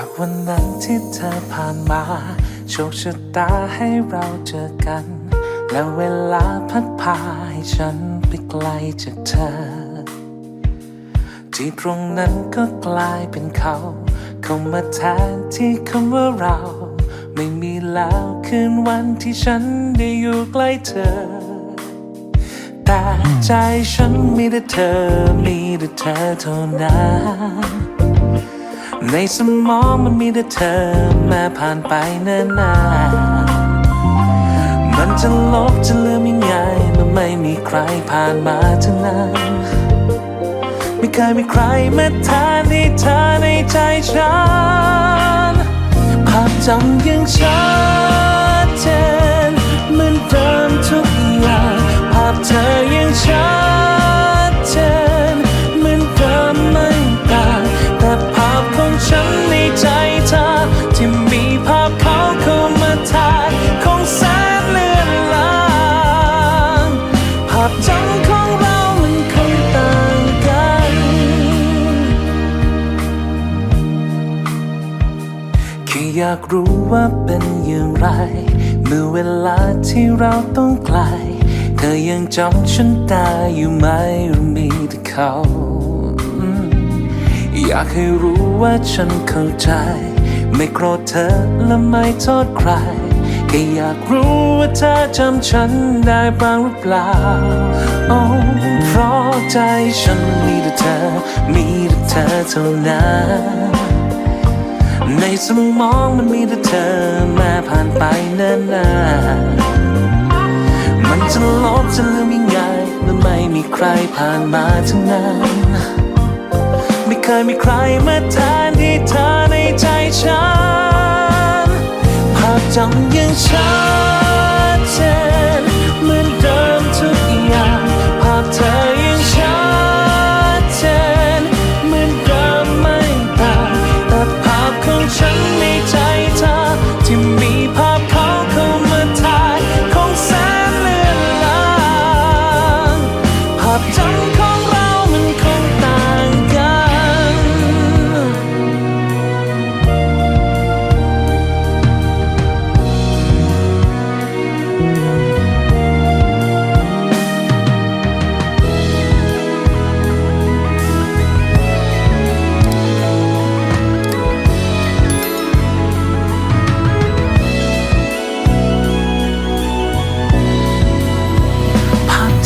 ากวันนั้นที่เธอผ่านมา โชคชะตาให้เราเจอกัน แล้วเวลาพัดพาให้ฉันไปไกลจากเธอ ที่ตรงนั้นก็กลายเป็นเขา เข้ามาแทนที่คำว่าเรา ไม่มีแล้วคืนวันที่ฉันได้อยู่ใกล้เธอ แต่ใจฉันมีแต่เธอ มีแต่เธอเท่านั้น ในสมองมันมีแต่เธอแม้ผ่านไปเนิ่นนานมันจะลบจะลืมยังไงเมื่อไม่มีใครผ่านมาทั้งนั้น ไม่เคยมีใครมาแทนที่เธอในใจฉัน ภาพจำยังชัดเจนเหมือนเดิมทุกอย่าง ภาพเธอยังชัด แค่อยากรู้ว่าเป็นอย่างไร เมื่อเวลาที่เราต้องไกล เธอยังจำฉันได้อยู่ไหมหรือมีแต่เขาอืมอยากให้รู้ว่าฉันเข้าใจ ไม่โกรธเธอและไม่โทษใครแค่อยากรู้ว่าเธอจำฉันได้บ้างหรือเปล่า โอ้เพราะใจฉันมีแต่เธอ มีแต่เธอเท่านั้น ในสมองมันมีแต่เธอมาผ่านไปนานนานมันจะลบจะลืมยังไงเมื่อไม่มีใครผ่านมาทั้งนั้น ไม่เคยมีใครมาแทนที่เธอในใจฉันภาพจำยังชัด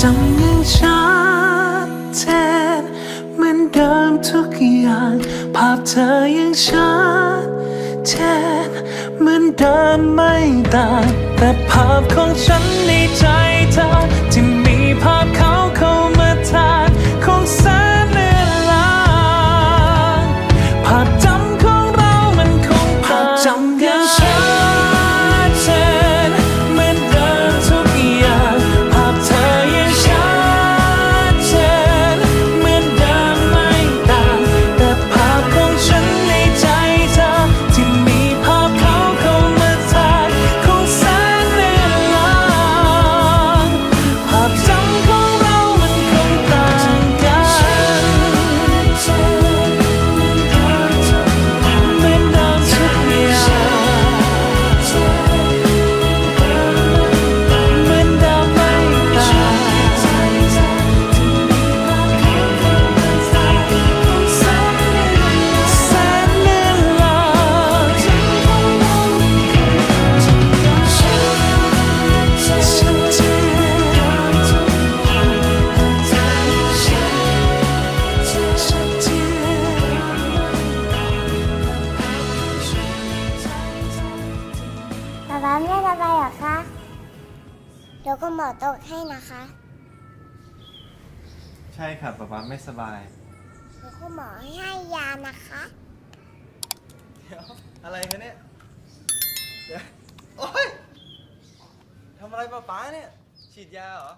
จำยังชัดเจนเหมือนเดิมทุกอย่าง ภาพเธอยังชัดเจนเหมือนเดิมไม่ต่าง แต่ภาพของฉันในใจเธอที่มีภาพเขา ป๊าป๊าไม่สบายเหรอคะ เดี๋ยวก็หมอตกให้นะคะ ใช่ค่ะป๊าป๊าไม่สบาย เดี๋ยวคุณหมอให้ยานะคะ เดี๋ยวอะไรคะเนี่ยเดี๋ยวโอ๊ยทำอะไรป๊าป๊าเนี่ย ฉีดยาเหรอ